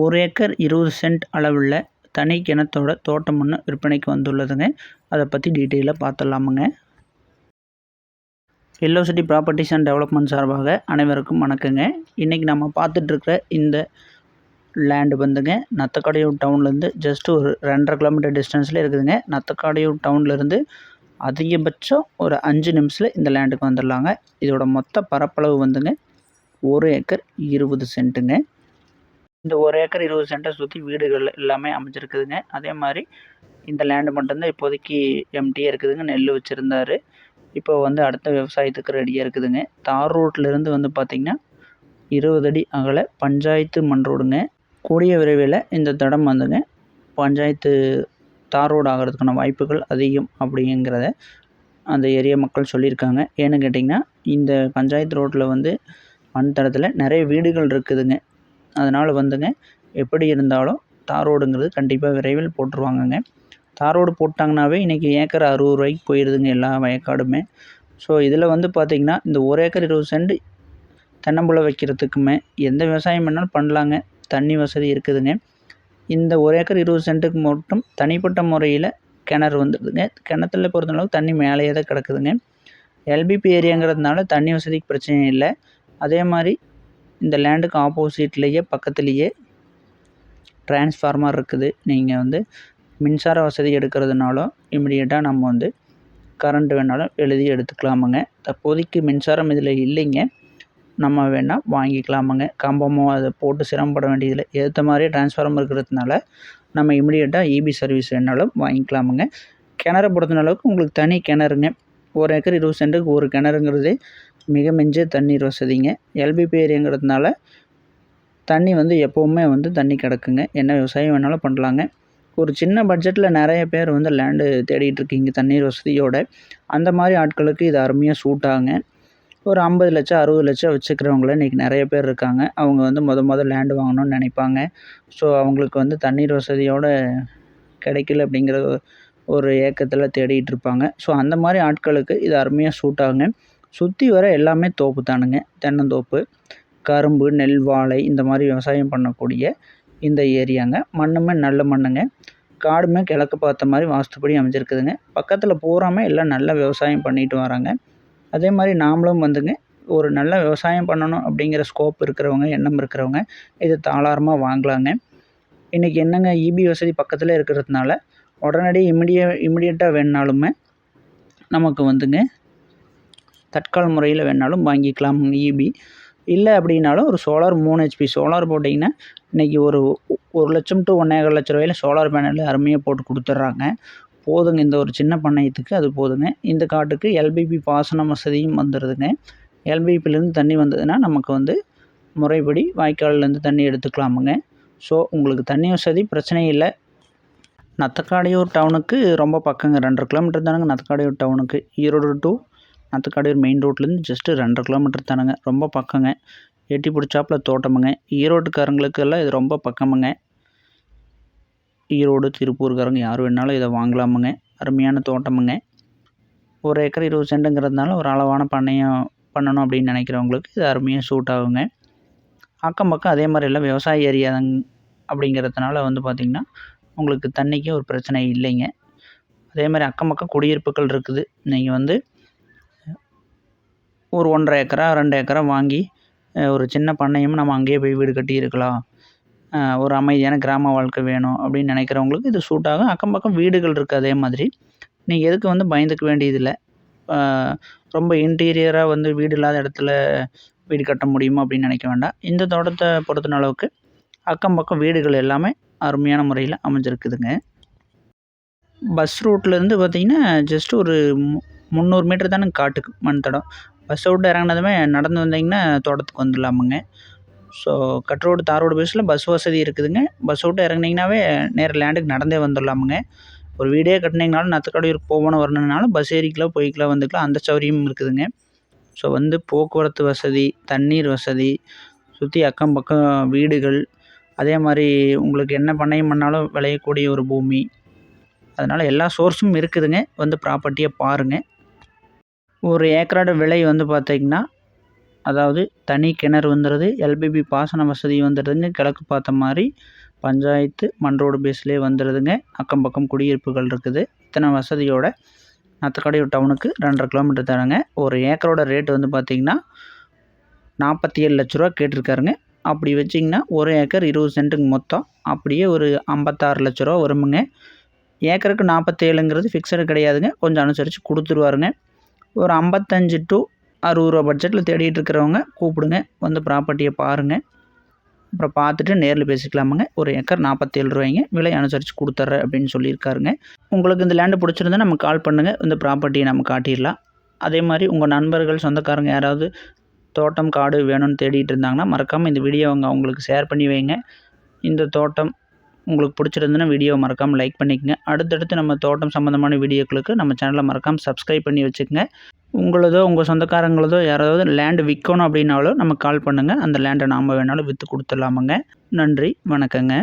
ஒரு ஏக்கர் இருபது சென்ட் அளவுள்ள தனி கிணத்தோட தோட்டம் ஒன்று விற்பனைக்கு வந்துள்ளதுங்க. அதை பற்றி டீட்டெயிலாக பார்த்துடலாமுங்க yellow city properties and development சார்பாக அனைவருக்கும் வணக்கங்க. இன்றைக்கி நம்ம பார்த்துட்ருக்கிற இந்த லேண்டு வந்துங்க நத்தக்காடையூர் டவுன்லேருந்து ஜஸ்ட் ஒரு ரெண்டரை கிலோமீட்டர் டிஸ்டன்ஸில் இருக்குதுங்க. நத்தக்காடையூர் டவுன்லேருந்து அதிகபட்சம் ஒரு அஞ்சு நிமிஷத்தில் இந்த லேண்டுக்கு வந்துடலாங்க. இதோட மொத்த பரப்பளவு வந்துங்க ஒரு ஏக்கர் இருபது சென்ட்டுங்க. இந்த ஒரு ஏக்கர் இருபது சென்ட்டை சுற்றி வீடுகள் எல்லாமே அமைஞ்சிருக்குதுங்க. அதே மாதிரி இந்த லேண்டு மட்டும்தான் இப்போதைக்கு எம்டியாக இருக்குதுங்க. நெல் வச்சுருந்தாரு. இப்போ வந்து அடுத்த விவசாயத்துக்கு ரெடியாக இருக்குதுங்க. தார் ரோட்லேருந்து வந்து பார்த்திங்கன்னா இருபது அடி அகல பஞ்சாயத்து மண் ரோடுங்க கூடிய விரைவில் இந்த தடம் வந்துங்க. பஞ்சாயத்து தார் ரோடு ஆகிறதுக்கான வாய்ப்புகள் அதிகம் அப்படிங்கிறத அந்த ஏரியா மக்கள் சொல்லியிருக்காங்க. ஏன்னு கேட்டிங்கன்னா இந்த பஞ்சாயத்து ரோட்டில் வந்து மண் தடத்தில் நிறைய வீடுகள் இருக்குதுங்க. அதனால் வந்துங்க எப்படி இருந்தாலும் தார் ரோடுங்கிறது கண்டிப்பாக விரைவில் போட்டுருவாங்கங்க. தார் ரோடு போட்டாங்கனாவே இன்றைக்கி ஏக்கர் அறுபது ரூபாய்க்கு போயிடுதுங்க எல்லா வயக்காடுமே. ஸோ இதில் வந்து பார்த்திங்கன்னா இந்த ஒரு ஏக்கர் இருபது சென்ட் தென்னம்புழை வைக்கிறதுக்குமே எந்த விவசாயம் வேணாலும் பண்ணலாங்க. தண்ணி வசதி இருக்குதுங்க. இந்த ஒரு ஏக்கர் இருபது சென்ட்டுக்கு மட்டும் தனிப்பட்ட முறையில் கிணறு வந்துடுதுங்க கிணத்துல பொறுத்தளவுக்கு தண்ணி மேலேயே தான் கிடக்குதுங்க. எல்பிபி ஏரியாங்கிறதுனால தண்ணி வசதிக்கு பிரச்சனை இல்லை. அதே மாதிரி இந்த லேண்டுக்கு ஆப்போசிட்லேயே பக்கத்துலேயே டிரான்ஸ்ஃபார்மர் இருக்குது. நீங்கள் வந்து மின்சார வசதி எடுக்கிறதுனாலும் இமிடியேட்டாக நம்ம வந்து கரண்ட் வேணாலும் எழுதி எடுத்துக்கலாமுங்க. தற்போதைக்கு மின்சாரம் இதில் இல்லைங்க. நம்ம வேணால் வாங்கிக்கலாமுங்க. கம்பமோ அதை போட்டு சிரமப்பட வேண்டியதில்லை. ஏற்ற மாதிரி டிரான்ஸ்ஃபார்மர் இருக்கிறதுனால நம்ம இமிடியேட்டாக இபி சர்வீஸ் வேணாலும் வாங்கிக்கலாமுங்க. கிணறு பொறுத்தன அளவுக்கு உங்களுக்கு தனி கிணறுங்க. ஒரு ஏக்கர் இருபது சென்ட்டுக்கு ஒரு கிணறுங்கிறது மிக மிஞ்ச தண்ணீர் வசதிங்க. எல்பிபி ஏரியாங்கிறதுனால தண்ணி வந்து எப்போவுமே வந்து தண்ணி கிடக்குங்க. என்ன விவசாயம் வேணாலும் பண்ணலாங்க. ஒரு சின்ன பட்ஜெட்டில் நிறைய பேர் வந்து லேண்டு தேடிகிட்டு இருக்கீங்க தண்ணீர் வசதியோட. அந்த மாதிரி ஆட்களுக்கு இது அருமையாக சூட் ஆகுங்க. ஒரு ஐம்பது லட்சம் அறுபது லட்சம் வச்சுக்கிறவங்கள இன்றைக்கி நிறைய பேர் இருக்காங்க. அவங்க வந்து முத மொதல் லேண்டு வாங்கணும்னு நினைப்பாங்க. ஸோ அவங்களுக்கு வந்து தண்ணீர் வசதியோட கிடைக்கல அப்படிங்கிற ஒரு ஏக்கத்தில் தேடிகிட்டு இருப்பாங்க. ஸோ அந்த மாதிரி ஆட்களுக்கு இது அருமையாக சூட் ஆகுங்க. சுற்றி வர எல்லாமே தோப்பு தானுங்க. தென்னந்தோப்பு கரும்பு நெல் வாழை இந்த மாதிரி விவசாயம் பண்ணக்கூடிய இந்த ஏரியாங்க. மண்ணுமே நல்ல மண்ணுங்க. காடுமே கிழக்கு பார்த்த மாதிரி வாஸ்துப்படி அமைஞ்சிருக்குதுங்க. பக்கத்தில் பூராமே எல்லாம் நல்ல விவசாயம் பண்ணிட்டு வராங்க. அதே மாதிரி நாமளும் வந்துங்க ஒரு நல்ல விவசாயம் பண்ணணும் அப்படிங்கிற ஸ்கோப் இருக்கிறவங்க எண்ணம் இருக்கிறவங்க இது தாளாரமாக வாங்கலாங்க. இன்றைக்கி என்னங்க இபி வசதி பக்கத்தில் இருக்கிறதுனால உடனடி இமிடிய இமிடியட்டாக வேணுனாலுமே நமக்கு வந்துங்க தட்கால் முறையில் வேணாலும் வாங்கிக்கலாம் இபி இல்லை அப்படின்னாலும் ஒரு சோலார் மூணு ஹெச்பி சோலார் போட்டிங்கன்னா இன்றைக்கி ஒரு ஒரு லட்சம் டு ஒன்றேகால் லட்ச ரூபாயில சோலார் பேனல் அருமையாக போட்டு கொடுத்துட்றாங்க. போதுங்க இந்த ஒரு சின்ன பண்ணையத்துக்கு அது போதுங்க. இந்த காட்டுக்கு எல்பிபி பாசன வசதியும் வந்துடுதுங்க எல்பிபிலேருந்து தண்ணி வந்ததுன்னா நமக்கு வந்து முறைப்படி வாய்க்கால்லேருந்து தண்ணி எடுத்துக்கலாமுங்க. ஸோ உங்களுக்கு தண்ணி வசதி பிரச்சனை இல்லை. நத்தக்காடையூர் டவுனுக்கு ரொம்ப பக்கங்க ரெண்டரை கிலோமீட்டர் தானுங்க நத்தக்காடையூர் டவுனுக்கு ஈரோடு டு நத்தக்காடையூர் மெயின் ரோட்லேருந்து ஜஸ்ட்டு ரெண்டரை கிலோமீட்டர் தானுங்க. ரொம்ப பக்கங்க. எட்டி பிடிச்சாப்புல தோட்டமுங்க. ஈரோட்டுக்காரங்களுக்கெல்லாம் இது ரொம்ப பக்கமுங்க. ஈரோடு திருப்பூர்காரங்க யார் வேணாலும் இதை வாங்கலாமுங்க. அருமையான தோட்டமுங்க. ஒரு ஏக்கர் இருபது சென்ட்டுங்கிறதுனால ஒரு அளவான பண்ணையம் பண்ணணும் அப்படின்னு நினைக்கிறவங்களுக்கு இது அருமையாக சூட் ஆகுங்க. அக்கம் பக்கம் அதே மாதிரி எல்லாம் விவசாய ஏரியா அப்படிங்கிறதுனால வந்து பார்த்திங்கன்னா உங்களுக்கு தண்ணிக்கு ஒரு பிரச்சனை இல்லைங்க. அதே மாதிரி அக்கம் பக்கம் குடியிருப்புகள் இருக்குது. நீங்கள் வந்து ஒரு ஒன்றரை ஏக்கரா ரெண்டு ஏக்கரா வாங்கி ஒரு சின்ன பண்ணையும் நம்ம அங்கேயே போய் வீடு கட்டி இருக்கலாம். ஒரு அமைதியான கிராம வாழ்க்கை வேணும் அப்படின்னு நினைக்கிறவங்களுக்கு இது சூட் ஆகும். அக்கம் பக்கம் வீடுகள் இருக்குது அதே மாதிரி. நீங்கள் எதுக்கு வந்து பயந்துக்க வேண்டியதில்லை. ரொம்ப இன்டீரியராக வந்து வீடு இல்லாத இடத்துல வீடு கட்ட முடியுமா அப்படின்னு நினைக்க வேண்டாம். இந்த தோட்டத்தை பொறுத்தன அளவுக்கு அக்கம் பக்கம் வீடுகள் எல்லாமே அருமையான முறையில் அமைஞ்சிருக்குதுங்க. பஸ் ரூட்லேருந்து பார்த்திங்கன்னா ஜஸ்ட் ஒரு மு முந்நூறு மீட்டர் தானே காட்டுக்கு மண் தடம். பஸ்ஸை விட்டு இறங்குனதுமே நடந்து வந்தீங்கன்னா தோட்டத்துக்கு வந்துடலாமுங்க. ஸோ கட் ரோடு தார் ரோடு பேஸில் பஸ் வசதி இருக்குதுங்க. பஸ் விட்டு இறங்குனீங்கன்னாவே நேராக லேண்டுக்கு நடந்தே வந்துடலாமுங்க. ஒரு வீடே கட்டினீங்கனாலும் நத்தக்கடையூருக்கு போகணும் வரணுனாலும் பஸ் ஏறிக்கலாம் போய்க்கலாம் வந்துக்கலாம். அந்த சௌகரியமும் இருக்குதுங்க. ஸோ வந்து போக்குவரத்து வசதி தண்ணீர் வசதி சுற்றி அக்கம் பக்கம் வீடுகள் அதே மாதிரி உங்களுக்கு என்ன பண்ணையம் பண்ணாலும் விளையக்கூடிய ஒரு பூமி. அதனால் எல்லா சோர்ஸும் இருக்குதுங்க. வந்து ப்ராப்பர்ட்டியை பாருங்கள் ஒரு ஏக்கரோட விலை வந்து பார்த்திங்கன்னா அதாவது தனி கிணறு வந்துடுது எல்பிபி பாசன வசதி வந்துடுதுங்க கிழக்கு பார்த்த மாதிரி பஞ்சாயத்து மண் ரோடு பேஸ்லேயே வந்துடுதுங்க அக்கம் பக்கம் குடியிருப்புகள் இருக்குது. இத்தனை வசதியோட நத்தக்கடையூர் டவுனுக்கு ரெண்டரை கிலோமீட்டர் தராங்க. ஒரு ஏக்கரோட ரேட் வந்து பார்த்திங்கன்னா நாற்பத்தி ஏழு லட்ச ரூபா கேட்டிருக்காருங்க. அப்படி வச்சிங்கன்னா ஒரு ஏக்கர் இருபது சென்ட்டுக்கு மொத்தம் அப்படியே ஒரு ஐம்பத்தாறு லட்ச ரூபா வருமுங்க. ஏக்கருக்கு நாற்பத்தேழுங்கிறது ஃபிக்ஸடு கிடையாதுங்க. கொஞ்சம் அனுசரித்து கொடுத்துருவாருங்க. ஒரு ஐம்பத்தஞ்சு டு அறுபது ரூபா பட்ஜெட்டில் தேடிட்டு இருக்கிறவங்க கூப்பிடுங்க. வந்து ப்ராப்பர்ட்டியை பாருங்கள் அப்புறம் பார்த்துட்டு நேரில் பேசிக்கலாமுங்க. ஒரு ஏக்கர் நாற்பத்தேழு ரூபாய்ங்க. விலை அனுசரித்து கொடுத்துட்றேன் அப்படின்னு சொல்லியிருக்காருங்க. உங்களுக்கு இந்த லேண்டு பிடிச்சிருந்தா நம்ம கால் பண்ணுங்கள் இந்த ப்ராப்பர்ட்டியை நம்ம காட்டிடலாம். அதே மாதிரி உங்கள் நண்பர்கள் சொந்தக்காரங்க யாராவது தோட்டம் காடு வேணும்னு தேடிட்டு இருந்தாங்கன்னா மறக்காமல் இந்த வீடியோ அவங்க அவங்களுக்கு ஷேர் பண்ணி வைங்க. இந்த தோட்டம் உங்களுக்கு பிடிச்சிருந்துன்னா வீடியோ மறக்காமல் லைக் பண்ணிக்கங்க. அடுத்தடுத்து நம்ம தோட்டம் சம்மந்தமான வீடியோக்களுக்கு நம்ம சேனலை மறக்காமல் சப்ஸ்கிரைப் பண்ணி வச்சுக்கோங்க. உங்களதோ உங்கள் சொந்தக்காரங்களதோ யாராவது லேண்டு விற்கணும் அப்படின்னாலும் நம்ம கால் பண்ணுங்கள் அந்த லேண்டை நாம் வேணாலும் விற்று கொடுத்துடலாமுங்க. நன்றி வணக்கங்க.